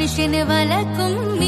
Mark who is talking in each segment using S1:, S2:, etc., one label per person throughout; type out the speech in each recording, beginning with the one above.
S1: மனுஷனு வளர்க்கும் நீ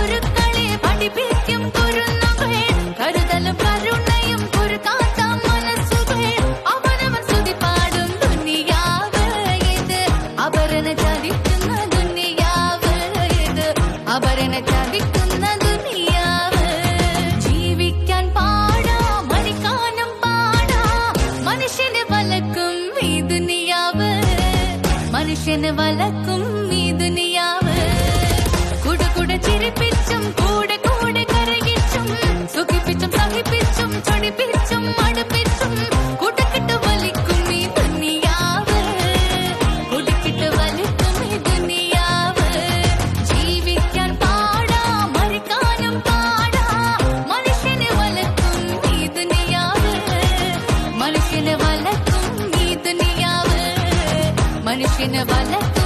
S1: மனுஷனு வளர்க்கும் நீ துனியாவு குடு குடு சிரிப்பிச்சும் கூட வளர்த்து